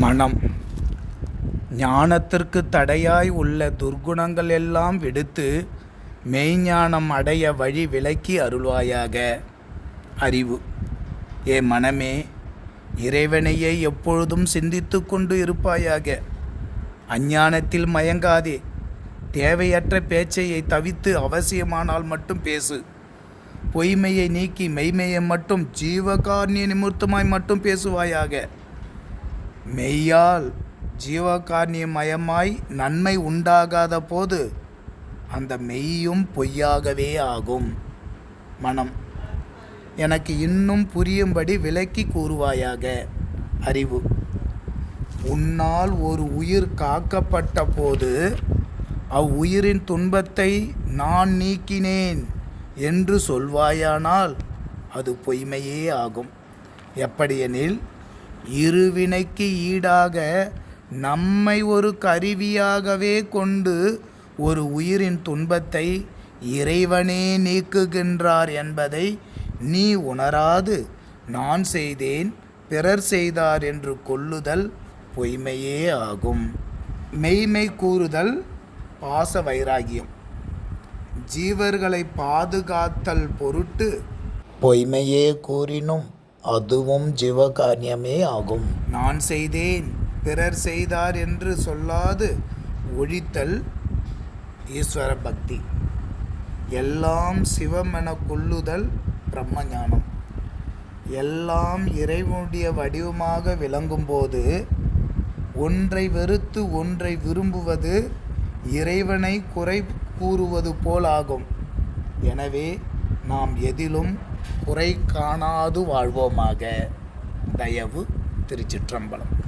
மனம். ஞானத்திற்கு தடையாய் உள்ள துர்க்குணங்கள் எல்லாம் விடுத்து மெய்ஞானம் அடைய வழி விலக்கி அருள்வாயாக. அறிவு. ஏ மனமே இறைவனையே எப்பொழுதும் சிந்தித்து கொண்டு இருப்பாயாக. அஞ்ஞானத்தில் மயங்காதே தேவையற்ற பேச்சையை தவித்து அவசியமானால் மட்டும் பேசு. பொய்மையை நீக்கி மெய்மையை மட்டும் ஜீவகார்ணிய நிமித்தமாய் மட்டும் பேசுவாயாக. மெய்யால் ஜீவகாரணியமயமாய் நன்மை உண்டாகாத போது அந்த மெய்யும் பொய்யாகவே ஆகும். மனம். எனக்கு இன்னும் புரியும்படி விளக்கி கூறுவாயாக. அறிவு. உன்னால் ஒரு உயிர் காக்கப்பட்ட போது அவ்வுயிரின் துன்பத்தை நான் நீக்கினேன் என்று சொல்வாயானால் அது பொய்மையே ஆகும். எப்படியெனில் இருவினைக்கு ஈடாக நம்மை ஒரு கருவியாகவே கொண்டு ஒரு உயிரின் துன்பத்தை இறைவனே நீக்குகின்றார் என்பதை நீ உணராது. நான் செய்தேன் பிறர் செய்தார் என்று கொள்ளுதல் பொய்மையே ஆகும். மெய்மை கூறுதல் பாச வைராகியம். ஜீவர்களை பாதுகாத்தல் பொருட்டு பொய்மையே கூறினும் அதுவும் ஜீவகாரியமே ஆகும். நான் செய்தேன் பிறர் செய்தார் என்று சொல்லாது ஒழித்தல் ஈஸ்வர பக்தி. எல்லாம் சிவமென கொள்ளுதல் பிரம்மஞானம். எல்லாம் இறைவனுடைய வடிவமாக விளங்கும்போது ஒன்றை வெறுத்து ஒன்றை விரும்புவது இறைவனை குறை கூறுவது போலாகும். எனவே நாம் எதிலும் குறை காணாது வாழ்வோமாக. தயவு திருச்சிற்றம்பலம்.